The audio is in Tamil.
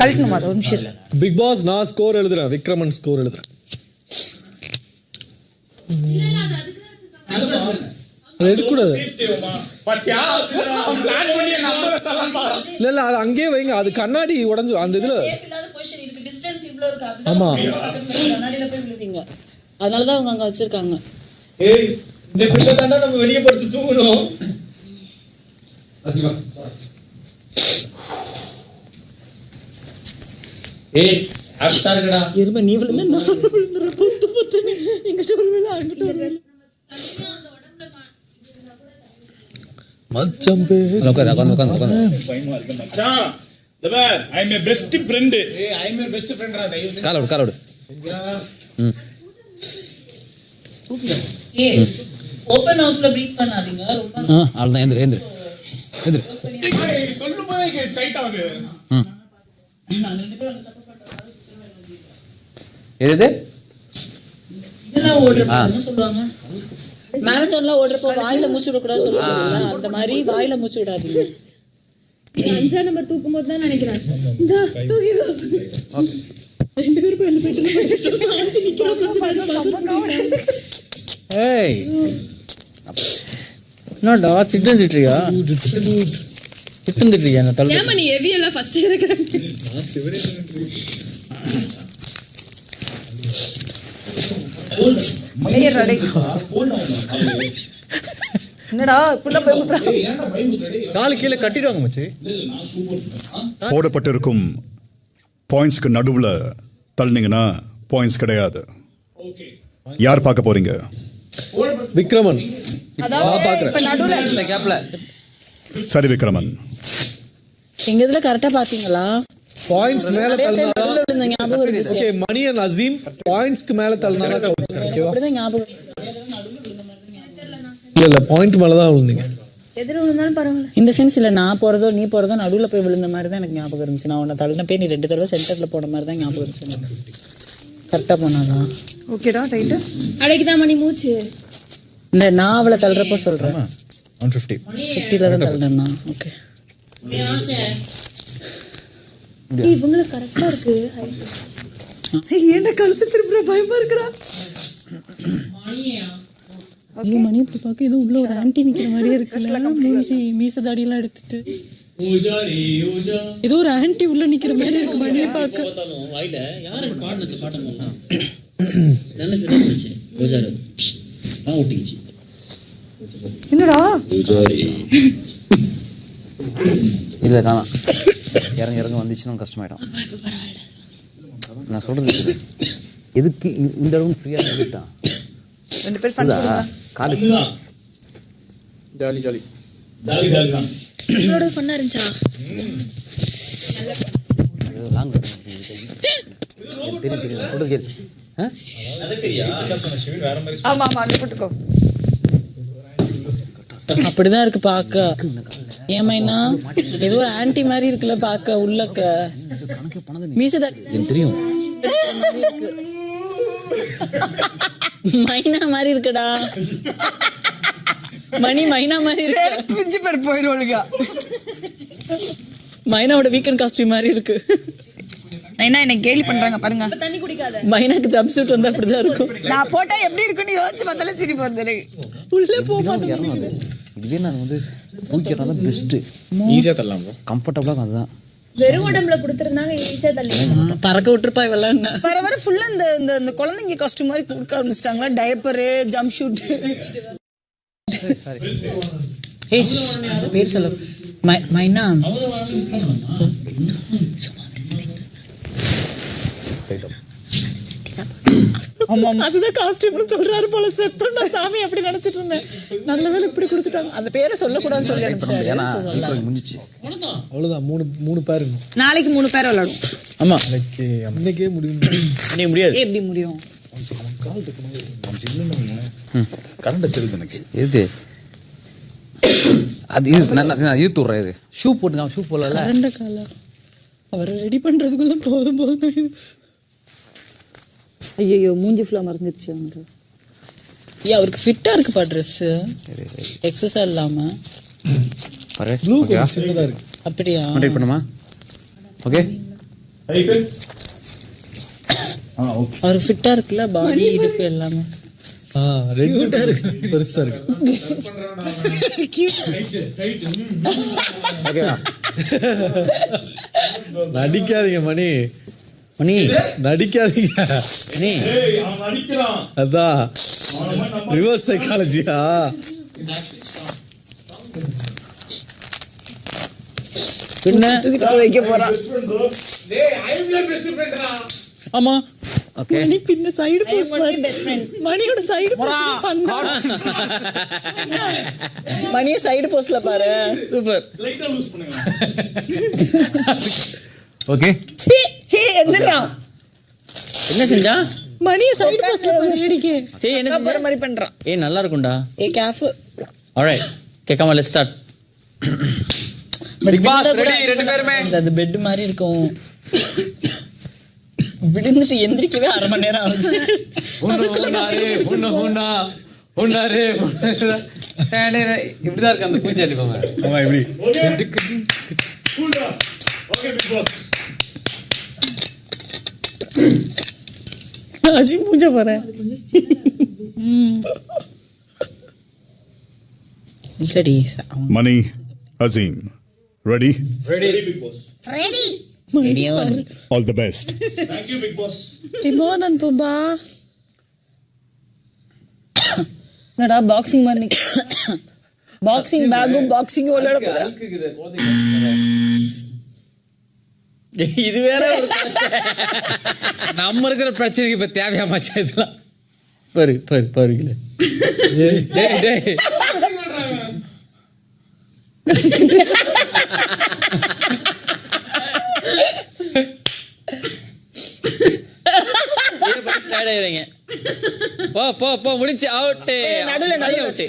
கழட்டணுமா அது ஒரு நிமிஷம் இல்லை பிக் பாஸ் நான் ஸ்கோர் எழுதுறேன். விக்ரமன் ஸ்கோர் எழுதுறேன். அது எடுக்கக்கூடாது. இல்ல இல்ல அது அங்கேயே வைங்க. அது கண்ணாடி உடைஞ்சு அந்த இதுல ஆமா. கண்ணாடியில போய் விழுவீங்க. அதனாலதான் அவங்க அங்க வச்சிருக்காங்க. ஏய் இந்த பிள்ளை தாண்டா நம்ம வெளியே படுத்து தூங்கணும். ஏய் அஷ்டா இருக்கடா. இரும நீ விழுந்த நான் விழுந்துறேன். பொத்து பொத்து. எங்கிட்ட ஒரு வேலை அங்கிட்ட ஒரு வேலை மச்சம் பேர். உட்காந்து உட்காந்து உட்காந்து உட்காந்து பயமா இருக்கு மச்சான் இந்த பார் ஐ அம் பெஸ்ட் ஃப்ரெண்ட் ஏய் ஐ அம் பெஸ்ட் ஃப்ரெண்ட்ரா தயவு செஞ்சு. காலை விடு காலை விடு ம். ஏ ஓபன் ஹவுஸ்ல பிரீத் பண்ணாதீங்க. ரொம்ப ஆ அவ்வளோதான் எந்திரு எந்திரு. எந்திரு. ஏய், சொல்லும் போதே டைட் ஆகுது. ம். எது எது இதெல்லாம் சொல்லுவாங்க? மேரத்தான்லாம் ஓடுறப்போ வாயில மூச்சு விடக்கூடாது சொல்லுவாங்கல்ல அந்த மாதிரி வாயில மூச்சு விடாதீங்க. அஞ்சா நம்பர் தூக்கும் போது தான் நினைக்கிறேன். இந்தா, தூக்கிக்கோ. ரெண்டு பேரும் போய் போயிட்டு அஞ்சு நிக்கிறோம் ஏய். என்னடா திட்டம் திட்டுறியா என்ன தள்ள ஏமா நீ ஹெவி எல்லாம் ஃபர்ஸ்ட் இருக்கிற என்னடா இப்படிலாம் பயமுறுத்துறாங்க காலு கீழே கட்டிடுவாங்க மச்சி. போடப்பட்டிருக்கும் பாயிண்ட்ஸ்க்கு நடுவில் தள்ளினீங்கன்னா பாயிண்ட்ஸ் கிடையாது. யார் பார்க்க போறீங்க? விக்ரமன். நான் பாக்குறேன் இந்த கேப்ல சரி விக்ரமன். எங்க இதுல கரெக்டா பாத்தீங்களா பாயிண்ட்ஸ் மேல தள்ளினா நடுவுல விழுந்த ஞாபகம் இருந்துச்சு ஓகே மணி அண்ட் அசீம் பாயிண்ட்ஸ்க்கு மேல தள்ளினா தான் ஓகேவா அப்படிதான் ஞாபகம் இல்ல இல்ல பாயிண்ட் மேல தான் விழுந்தீங்க. எதிர விழுந்தாலும் பரவாயில்ல. இந்த சென்ஸ் இல்ல நான் போறதோ நீ போறதோ நடுவுல போய் விழுந்த மாதிரி தான் எனக்கு ஞாபகம் இருந்துச்சு. நான் உன்னை தள்ளின போய் நீ ரெண்டு தடவை சென்டர்ல போன மாதிரி தான் ஞாபகம் இருந்துச்சு கரெக்டா போனாதான் ஓகேடா ரைட்டு அடைக்குதான் மணி மூச்சு. இந்த நான் அவளை தள்ளுறப்போ சொல்றேன். ஒன் ஃபிஃப்டி ஃபிஃப்டில தான் தள்ளினா ஓகே இவங்களுக்கு கரெக்டா இருக்கு. ஏன்டா கழுத்து திருப்புற? பயமா இருக்குடா. ஐயோ மணி இப்படி பார்க்க ஏதோ உள்ள ஒரு ஆன்டி நிக்கிற மாதிரியே இருக்குல்ல? மூஞ்சி மீச தாடியெல்லாம் எடுத்துட்டு. ஏதோ ஒரு ஆன்டி உள்ள நிக்கிற மாதிரி இருக்கு மணியை பார்க்க. என்னடா? இல்லை காணாம். இறங்க இறங்க வந்துச்சுன்னா கஷ்டமாயிடும். நான் சொல்றது. எதுக்கு இந்த- அளவுக்கு ஃப்ரீயாக விட்டான் ரெண்டு பேர் fun college. Jolly jolly. Jolly jolly தான். உங்களோட பண்ணா இருந்துச்சா? லாங் தெரியும் தெரியும் சொல்றது கேளு. அப்படிதான் இருக்கு பார்க்க ஏமைனா ஏதோ ஒரு ஆன்டி மாதிரி இருக்குல்ல பார்க்க உள்ளக்க. மீச எனக்கு தெரியும். மைனா மாதிரி இருக்குடா. மணி மைனா மாதிரி இருக்கு? பிஞ்சு பேர் போயிடுவாளுங்க மைனாவோட வீக்கெண்ட் காஸ்டியூம் மாதிரி இருக்கு. என்ன என்ன கேலி பண்றாங்க பாருங்க. இப்ப தண்ணி குடிக்காத. மைனாக்கு ஜம்ப் சூட் வந்தா அப்படிதான் இருக்கும். நான் போட்டா எப்படி இருக்குன்னு யோசிச்சு பார்த்தாலே சிரிப்பு வருது உள்ளே போக அது இதுவே நான் வந்து தூக்கிறனால பெஸ்ட்டு ஈஸியாக தரலாம் ப்ரோ கம்ஃபர்டபுளாக அதுதான். வெறும் உடம்புல கொடுத்திருந்தாங்க ஈஸியா தள்ளி பறக்க விட்டுருப்பா இவெல்லாம் வர வர ஃபுல்லா இந்த இந்த இந்த குழந்தைங்க காஸ்டியூம் மாதிரி கொடுக்க ஆரம்பிச்சிட்டாங்களா? டயப்பரு ஜம்ப் ஷூட் ஏய் பேர் சொல்லு. மை- மைனா? அதுதான் காஸ்டியூம்னு சொல்றாரு போல செத்தோம் நான் சாமி அப்படி நினைச்சிட்டு இருந்தேன். நல்ல வேலை இப்படி கொடுத்துட்டாங்க. அந்த பேரை சொல்லக்கூடாதுன்னு சொல்லி அனுப்பிச்சாரு. அவ்வளவுதான். மூணு மூணு பேர் நாளைக்கு மூணு பேர் விளையாடும் ஆமா. இன்னைக்கே முடியும். இன்னைக்கு முடியாது. எப்படி முடியும்? கரண்ட் எனக்கு. எது? அது இது நல்லா நான் இழுத்து விட்றேன் இது. ஷூ போட்டுங்க ஷூ போடல. கரண்ட காலா. அவரை ரெடி பண்றதுக்குள்ள போதும் போதும். ஐயோ மூஞ்சி ஃபுல்லா மறந்துருச்சு அவங்க ஏய் அவருக்கு ஃபிட்டா இருக்குப்பா ட்ரெஸ் எக்ஸசைஸ் இல்லாம. பாரு ப்ளூ இருக்கு. அப்படியா? கான்டாக்ட் பண்ணுமா? ஓகே அவர் ஃபிட்டா இருக்குல்ல பாடி இடுப்பு எல்லாமே. ஆ ரெண்டு பெருசா இருக்கு. ஓகேவா நடிக்காதீங்க மணி. மணி. நடிக்காதீங்க. மணி. ஏய் அவன் நடிக்கிறான். அதான் ரிவர்ஸ் சைக்காலஜியா பின்ன? வைக்க போறான். ஆமா. ஓகே மணி பின்ன சைடு போஸ் மணியோட சைடு போஸ் மணியை சைடு போஸ்ல பாரு. சூப்பர் லைட்டா லூஸ் பண்ணுங்க. ஓகே சீ சீ எந்திரா என்ன செஞ்சா? மணியை சைடு போஸ்ல பாரு இடிக்கு சரி என்ன செஞ்சா? மாதிரி பண்றான். ஏய் நல்லா இருக்கும்டா. ஏ cafe alright come let's start Bigg Boss ready ரெண்டு பேருமே. அது பெட் மாதிரி இருக்கும். விழுந்துட்டு எந்திரிக்கவே அரை மணி நேரம் ஆகுது. இப்படிதான் இருக்கு அந்த பூச்சாண்டி போங்க இப்படி. 아직 문제 봐라. Money, Azim. Ready? Ready, Big Boss. Ready. Ready on. All the best. Thank you, Big Boss. Timon and Pumba. ನಡಾ ಬಾಕ್ಸಿಂಗ್ ಮಾಡಿ ಬಾಕ್ಸಿಂಗ್ ಬ್ಯಾಗು ಬಾಕ್ಸಿಂಗ್ ಒಳ್ಳೆ இது வேற. நம்ம இருக்கிற பிரச்சனைக்கு இப்ப தேவையா மச்சான் இதெல்லாம்? பாரு பாரு பாருங்கள. போ போ போ முடிச்சு அவுட்டு நடுவுல நடுவுல அவுட்டு